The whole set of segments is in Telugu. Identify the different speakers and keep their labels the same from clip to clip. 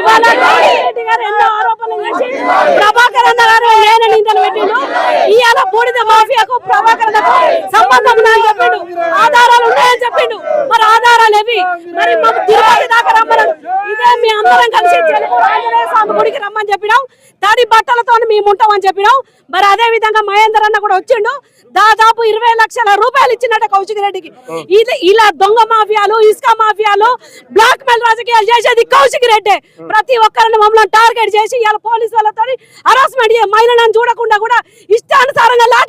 Speaker 1: ఇవాళ రెడ్డి గారు ఎన్నో ఆరోపణలు చేసి ప్రభాకర్ అన్న గారు లేని నిందలు పెట్టిండు. ఇవాళ బూడిద మాఫియాకు ప్రభాకర్ అన్నకు సంబంధం ఉందని చెప్పిండు. ఆధారాలు ఉన్నాయని చెప్పిండు. మరి ఆధారాలు ఏవి? మరి మా తిరుపతి దాకా రమ్మని మీ అందరం కలిసి ఆంజనేయ స్వామి గుడికి రమ్మని చెప్పినాం. తడి బట్టలతో మేము ఉంటామని చెప్పినాం. మరి అదే విధంగా మహేందర్ అన్న కూడా వచ్చిండు. దాదాపు ఇరవై లక్షల రూపాయలు ఇచ్చినట్ట కౌశిక్ రెడ్డికి. ఇది ఇలా దొంగ మాఫియాలు ఇసుక మాఫియాలు బ్లాక్ మెయిల్ రాజకీయాలు చేసేది కౌశిక్ రెడ్డి. ప్రతి ఒక్కరిని మమ్మల్ని టార్గెట్ చేసి ఇవాళ పోలీసు వాళ్ళతో హరాస్మెంట్ మహిళలను చూడకుండా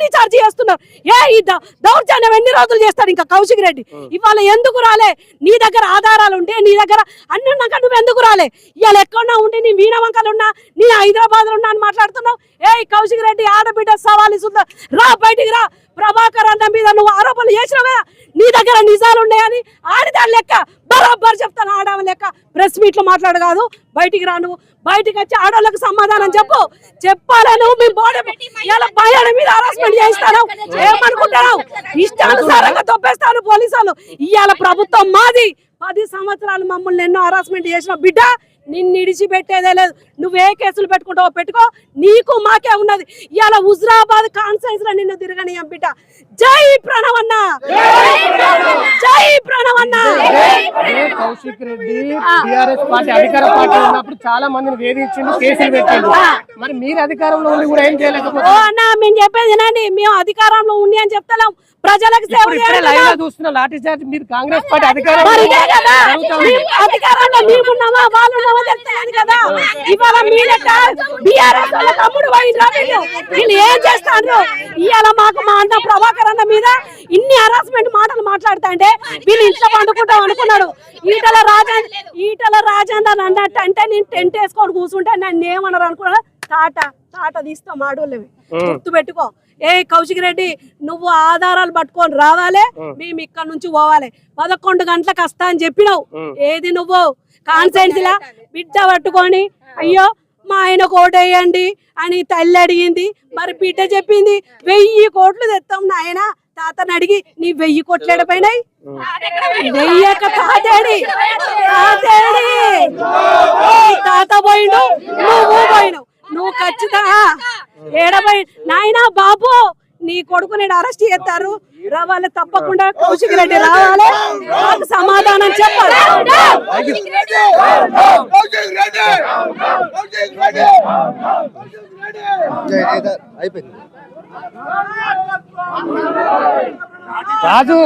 Speaker 1: లాఠీ చార్జ్ చేస్తున్నారు. ఏ ఈ దౌర్జన్యం ఎన్ని రోజులు చేస్తాడు ఇంకా కౌశిక్ రెడ్డి? ఇవాళ ఎందుకు రాలే? నీ దగ్గర ఆధారాలు ఉంటే నీ దగ్గర అన్ని ఉన్నాక నువ్వు ఎందుకు రాలే? ఇవాళ ఎక్కడున్నా ఉంటే నీ వీణవంకలు ఉన్నా నీ హైదరాబాద్లో ఉన్నా అని మాట్లాడుతున్నావు? ఏ కౌశిక్ రెడ్డి ఆడబిడ్డ సవాల్ రా బయటికి రా. ప్రభాకర్ అన్న మీద నువ్వు ఆరోపణలు చేసినవే? నీ దగ్గర నిజాలు ఉన్నాయని ఆడిదాని లెక్క బరాబర్ చెప్తాను ఆడవ లెక్క ప్రెస్ మీట్లు మాట్లాడు కాదు బయటికి రా నువ్వు. బయటికి వచ్చి ఆడవాళ్ళకి సమాధానం చెప్పు. చెప్పాలా నువ్వు? మీ బాడీ ఇలా భయాల మీద హరాస్మెంట్ చేయిస్తాను. ఏమనుకుంటున్నావు? ఇష్టానుసారంగా తొప్పేస్తాను పోలీసు వాళ్ళు ఇవాళ ప్రభుత్వం మాది. పది సంవత్సరాలు మమ్మల్ని ఎన్నో హరాస్మెంట్ చేసిన బిడ్డ నిన్ను ఇడిచిపెట్టేదే లేదు. నువ్వు కేసులు పెట్టుకుంటావో పెట్టుకో. నీకు మాకే ఉన్నది. ఇవాళ హుజరాబాద్ కాన్ఫరెన్స్లో నిన్ను తిరగని బిడ్డ. జై ప్రణవన్న. జై ప్రణవన్న.
Speaker 2: కౌశిక్ రెడ్డి టిఆర్ఎస్ పార్టీ అధికార పార్టీ ఉన్నప్పుడు చాలా మందిని వేధించిండు కేసులు పెట్టిండు. మరి మీరు అధికారంలో ఉండి కూడా ఏం చేయలేకపోతే
Speaker 1: మేము చెప్పేది వినండి. మేము అధికారంలో ఉండి అని చెప్తలేం. ప్రజలకు సేవ
Speaker 2: లైవ్
Speaker 1: కదా. అధికారంలో మేమున్నామా? వాళ్ళు ఉన్నామా తెలుస్తుంది ఇవాళ మీరట బీఆర్ఎస్ వాళ్ళ తమ్ముడు ఏం ఇవాళ మాకు మా అన్న ప్రభాకర్ అన్న మీద ఇన్ని హరాస్మెంట్ మాటలు మాట్లాడుతా అంటే వీళ్ళు ఇంట్లో పండుకుంటాం అనుకున్నాడు. ఈటల రాజేంద్ర ఈటల రాజేందర్ అన్నట్టు అంటే నేను టెంట్ వేసుకొని కూర్చుంటే నన్ను ఏమన్నారు అనుకున్నా తాట తాట తీస్తాం ఆడోళ్ళవి. గుర్తు పెట్టుకో ఏ కౌశిక్ రెడ్డి నువ్వు ఆధారాలు పట్టుకొని రావాలి మేము ఇక్కడ నుంచి పోవాలి. పదకొండు గంటలకు వస్తా అని చెప్పినావు. ఏది నువ్వు? కాన్సెన్స్ లా? బిడ్డ పట్టుకొని అయ్యో మా ఆయన కోటేయండి అని తల్లి అడిగింది. మరి బిడ్డ చెప్పింది వెయ్యి కోట్లు తెస్తాం నాయన. తాతని అడిగి నీ వెయ్యి కోట్లు ఎడపోయినాయి వెయ్యక తాతేడి. తాతేడి. తాత పోయిండు నువ్వు పోయినావు. నువ్వు ఖచ్చితంగా ఏడబై నాయనా బాబు నీ కొడుకు నేను అరెస్ట్ చేస్తారు. రావాలి తప్పకుండా కౌశిక్ రెడ్డి రావాలి. నాకు సమాధానం చెప్పాలి.
Speaker 2: రాజు.